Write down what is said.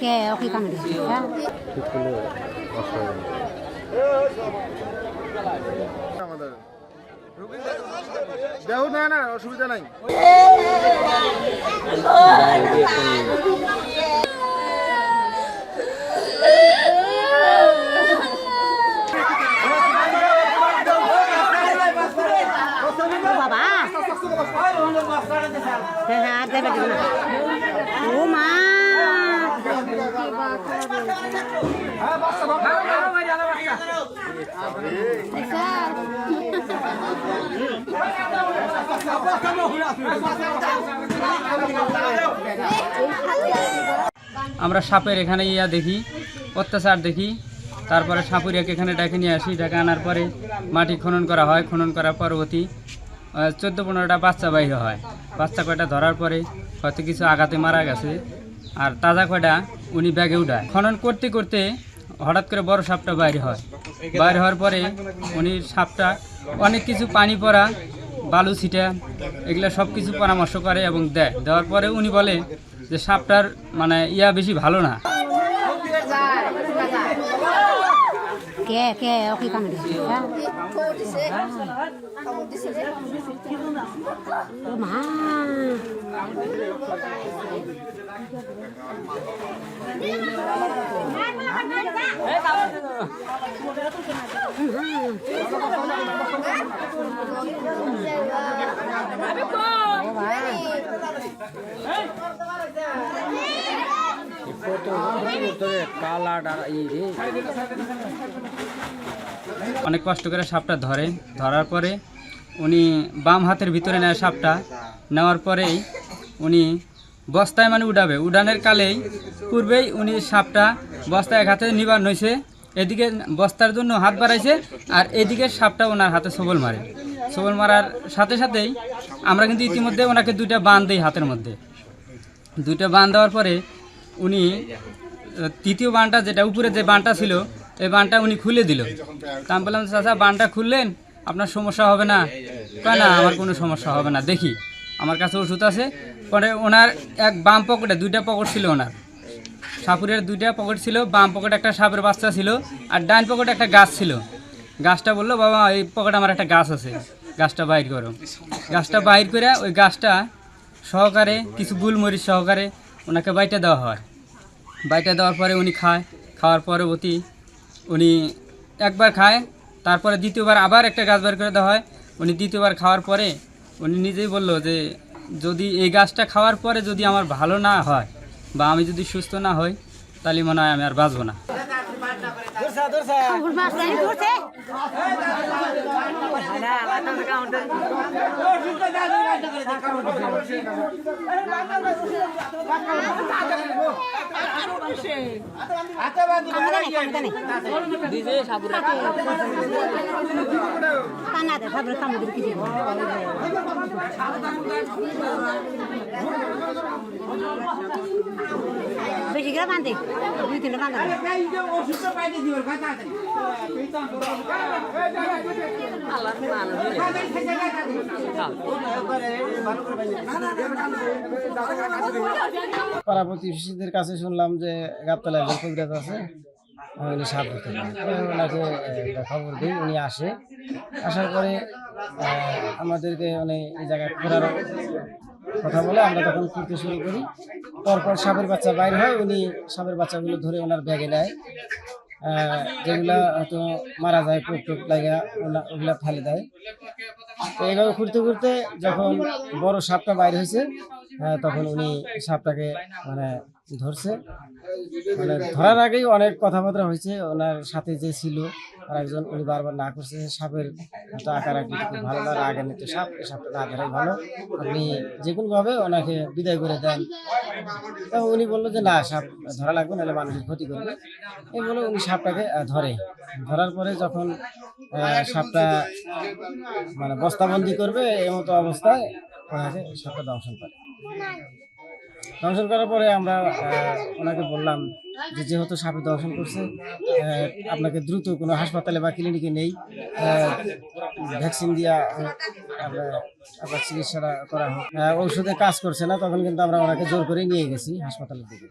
কে ওকে। আমাদের দেহ না না অসুবিধা নাই। বাবা। হ্যাঁ হ্যাঁ আর দেবে না ও মা আমরা সাপের এখানে ইয়া দেখি, অত্যাচার দেখি। তারপরে সাপুরিয়াকে এখানে ডেকে নিয়ে আসি, ডেকে আনার পরে মাটি খনন করা হয়। খনন করার পরবর্তী চোদ্দ পনেরোটা বাচ্চা বাইর হয়। বাচ্চা কয়টা ধরার পরে হয়তো কিছু আঘাতে মারা গেছে। আর তাজা কয়টা উনি ব্যাগে উঠায়। খনন করতে করতে হঠাৎ করে বড় সাপটা বাইরে হয়। বাইরে হওয়ার পরে উনি সাপটা অনেক কিছু পানি পড়া, বালু ছিটা, এগুলো সব কিছু পরামর্শ করে এবং দেয়। দেওয়ার পরে উনি বলে যে সাপটার মানে ইয়া বেশি ভালো না। হ্যাঁ। মা। অনেক কষ্ট করে সাপটা ধরে। ধরার পরে উনি বাম হাতের ভিতরে নেয় সাপটা। নেওয়ার পরেই উনি বস্তায় মানে উঠাবে উড়ানের কালেই পূর্বেই উনি সাপটা বস্তায় এক হাতে নিবার নইছে, এদিকে বস্তার জন্য হাত বাড়াইছে আর এদিকে সাপটা ওনার হাতে সবল মারে। সবল মারার সাথে সাথেই আমরা কিন্তু ইতিমধ্যে ওনাকে দুইটা বান দিই হাতের মধ্যে। দুইটা বান দেওয়ার পরে উনি তৃতীয় বানটা যেটা, উপরে যে বানটা ছিল, এই বানটা উনি খুলে দিল। তা আমি বললাম, চাচা, বানটা খুললেন? আপনার সমস্যা হবে না? না, আমার কোনো সমস্যা হবে না, দেখি। আমার কাছে ওষুধ আছে। পরে ওনার এক বাম পকেটে, দুইটা পকেট ছিল ওনার। সাপুরের দুইটা পকেট ছিল, বাম পকেটে একটা সাপের বাচ্চা ছিল, আর ডান পকেটে একটা গাছ ছিল। গাছটা বলল, বাবা, এই পকেটে আমার একটা গাছ আছে, গাছটা বাইর করো। গাছটা বাইর করে ওই গাছটা সহকারে, কিছু গুলমরিচ সহকারে ওনাকে বাইটা দেওয়া হয়। বাইটা দেওয়ার পরে উনি খায়। খাওয়ার পরবর্তী উনি একবার খায়, তারপরে দ্বিতীয়বার আবার একটা গাছ বের করে দেওয়া হয়। উনি দ্বিতীয়বার খাওয়ার পরে উনি নিজেই বলল যে, যদি এই গাছটা খাওয়ার পরে যদি আমার ভালো না হয় বা আমি যদি সুস্থ না হই, তাহলে মনে হয় আমি আর বাঁচবো না ওর মাছ নাই ধরছে কানা দে সাবরে বেশি করে বাঁধে দুই তিনটা বাঁধা পাড়া কাছে শুনলাম যে গাবতলায় যে কবিরাজ আছে উনি সাপ ধরতে খবর দিই, উনি আসে। আসার পরে আমাদেরকে উনি এই জায়গায় ঘোরার কথা বলে আমরা তখন ঘুরতে শুরু করি। পরপর সাপের বাচ্চা বাইর হয়, উনি সাপের বাচ্চাগুলো ধরে ওনার ব্যাগে নেয়। যেগুলা হয়তো মারা যায় পোক টোক লাগা ওগুলা ফেলে দেয়। তো এইভাবে ঘুরতে ঘুরতে যখন বড় সাপটা বাইরে হয়েছে আহ, তখন উনি সাপটাকে মানে ধরছে। মানে ধরার আগেই অনেক কথাবার্তা হয়েছে। ওনার সাথে যে ছিল একজন উনি বারবার না করছে। সাপের একটা আকার খুব ভালো না আগে নিতে সাপ সাপটা না ধরাই ভালো। আপনি যে কোনোভাবে ওনাকে বিদায় করে দেন। তো উনি বলল যে না সাপ ধরা লাগবে নাহলে মানুষের ক্ষতি করবে। এই বলে উনি সাপটাকে ধরে। ধরার পরে যখন সাপটা মানে বস্তাবন্দি করবে এই মতো অবস্থায় সাপটা দংশন করে। দংশন করার পরে আমরা ওনাকে বললাম যে যেহেতু সাপে দংশন করছে আপনাকে দ্রুত কোনো হাসপাতালে বা ক্লিনিকে নেই ভ্যাকসিন দিয়া আপনার চিকিৎসাটা করা হোক। ঔষধে কাজ করছে না তখন কিন্তু আমরা ওনাকে জোর করে নিয়ে গেছি হাসপাতালের দিকে।